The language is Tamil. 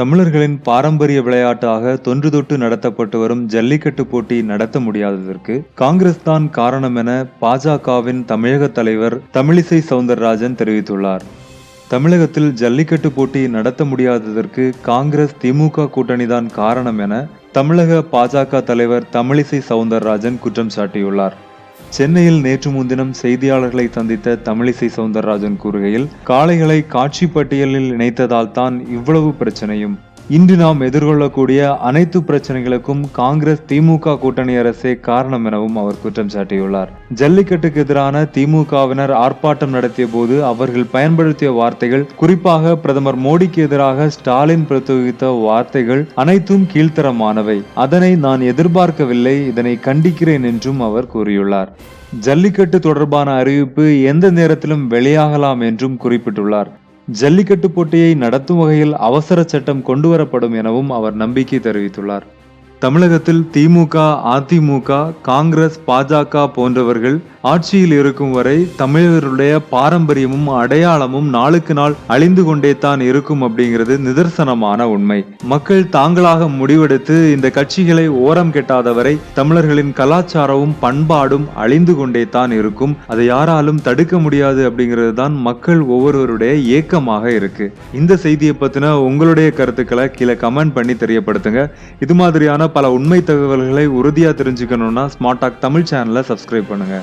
தமிழர்களின் பாரம்பரிய விளையாட்டாக தொன்று தொட்டு நடத்தப்பட்டு வரும் ஜல்லிக்கட்டு போட்டி நடத்த முடியாததற்கு காங்கிரஸ் தான் காரணம் என பாஜகவின் தமிழக தலைவர் தமிழிசை சவுந்தரராஜன் தெரிவித்துள்ளார். தமிழகத்தில் ஜல்லிக்கட்டு போட்டி நடத்த முடியாததற்கு காங்கிரஸ் திமுக கூட்டணிதான் காரணம் என தமிழக பாஜக தலைவர் தமிழிசை சவுந்தரராஜன் குற்றம் சாட்டியுள்ளார். சென்னையில் நேற்று முன்தினம் செய்தியாளர்களை சந்தித்த தமிழிசை சவுந்தரராஜன் கூறுகையில் காளைகளை காட்சி பட்டியலில் இணைத்ததால் தான் இவ்வளவு பிரச்சனையும் இன்று நாம் எதிர்கொள்ளக்கூடிய அனைத்து பிரச்சனைகளுக்கும் காங்கிரஸ் திமுக கூட்டணி அரசே காரணம் எனவும் அவர் குற்றம் சாட்டியுள்ளார். ஜல்லிக்கட்டுக்கு எதிரான திமுகவினர் ஆர்ப்பாட்டம் நடத்திய போது அவர்கள் பயன்படுத்திய வார்த்தைகள் குறிப்பாக பிரதமர் மோடிக்கு எதிராக ஸ்டாலின் பிரயோகித்த வார்த்தைகள் அனைத்தும் கீழ்த்தரமானவை. அதனை நான் எதிர்பார்க்கவில்லை இதனை கண்டிக்கிறேன் என்றும் அவர் கூறியுள்ளார். ஜல்லிக்கட்டு தொடர்பான அறிவிப்பு எந்த நேரத்திலும் வெளியாகலாம் என்றும் குறிப்பிட்டுள்ளார். ஜல்லிக்கட்டு போட்டியை நடத்தும் வகையில் அவசர சட்டம் கொண்டுவரப்படும் எனவும் அவர் நம்பிக்கை தெரிவித்துள்ளார். தமிழகத்தில் திமுக அதிமுக காங்கிரஸ் பாஜக போன்றவர்கள் ஆட்சியில் இருக்கும் வரை தமிழர்களுடைய பாரம்பரியமும் அடையாளமும் நாளுக்கு நாள் அழிந்து கொண்டே தான் இருக்கும் அப்படிங்கிறது நிதர்சனமான உண்மை. மக்கள் தாங்களாக முடிவெடுத்து இந்த கட்சிகளை ஓரம் கெட்டாதவரை தமிழர்களின் கலாச்சாரமும் பண்பாடும் அழிந்து கொண்டே தான் இருக்கும். அதை யாராலும் தடுக்க முடியாது அப்படிங்கிறது தான் மக்கள் ஒவ்வொருவருடைய ஏக்கமாக இருக்கு. இந்த செய்தியை பத்தின உங்களுடைய கருத்துக்களை கீழே கமெண்ட் பண்ணி தெரியப்படுத்துங்க. இது மாதிரியான பல உண்மை தகவல்களை உறுதியா தெரிஞ்சுக்கணுன்னா ஸ்மார்ட் டாக் தமிழ் சேனலை சப்ஸ்கிரைப் பண்ணுங்க.